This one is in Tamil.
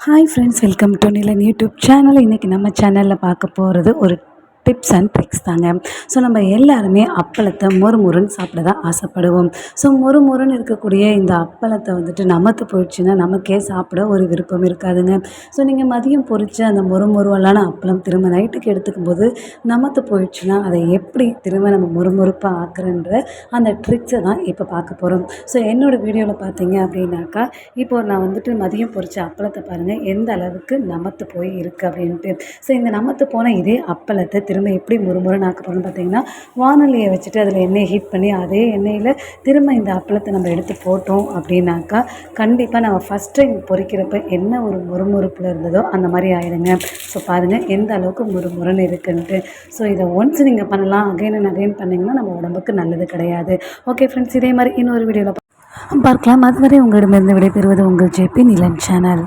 Hi friends welcome to Nilan YouTube channel இன்றைக்கி நம்ம சேனலில் பார்க்க போகிறது ஒரு டிப்ஸ் அண்ட் ட்ரிக்ஸ் தாங்க. ஸோ நம்ம எல்லாருமே அப்பளத்தை மொறுமொறுன்னு சாப்பிட தான் ஆசைப்படுவோம். ஸோ மொறுமொறுன்னு இருக்கக்கூடிய இந்த அப்பளத்தை வந்துட்டு நமத்து போயிடுச்சுன்னா நமக்கே சாப்பிட ஒரு விருப்பம் இருக்காதுங்க. ஸோ நீங்கள் மதியம் பொரிச்ச அந்த மொறு மொறுவலான அப்பளம் திரும்ப நைட்டுக்கு எடுத்துக்கும் போது நமத்து போயிடுச்சுன்னா அதை எப்படி திரும்ப நம்ம மொறுமொறுப்பாக ஆக்குறன்ற அந்த ட்ரிக்ஸை தான் இப்போ பார்க்க போகிறோம் ஸோ என்னோடய வீடியோவில் பார்த்தீங்க அப்படின்னாக்கா இப்போ நான் வந்துட்டு மதியம் பொறிச்ச அப்பளத்தை பாருங்கள் எந்த அளவுக்கு நமத்து போய் இருக்குது அப்படின்ட்டு. ஸோ இந்த நமத்து போன இதே அப்பளத்தை திரும்ப எப்படி முறுமுறுன்னு ஆக்க போகிறோம்னு பார்த்தீங்கன்னா வானொலியை வச்சுட்டு அதில் எண்ணெயை ஹீட் பண்ணி அதே எண்ணெயில் திரும்ப இந்த அப்பளத்தை நம்ம எடுத்து போட்டோம் அப்படின்னாக்கா கண்டிப்பாக நம்ம ஃபஸ்ட் டைம் பொறிக்கிறப்ப என்ன ஒரு முறுமுறுப்பில் இருந்ததோ அந்த மாதிரி ஆயிடுங்க. ஸோ பாருங்கள் எந்த அளவுக்கு முறுமுறுன்னு இருக்குன்ட்டு. ஸோ இதை ஒன்ஸ் நீங்கள் பண்ணலாம் அகைன் அண்ட் அகைன் பண்ணிங்கன்னா நம்ம உடம்புக்கு நல்லது கிடையாது. ஓகே ஃப்ரெண்ட்ஸ் இதே மாதிரி இன்னொரு வீடியோவில் பார்க்கலாம். அதுவரை உங்களிடமிருந்து விடைபெறுவது உங்கள் ஜேபி நிலன் சேனல்.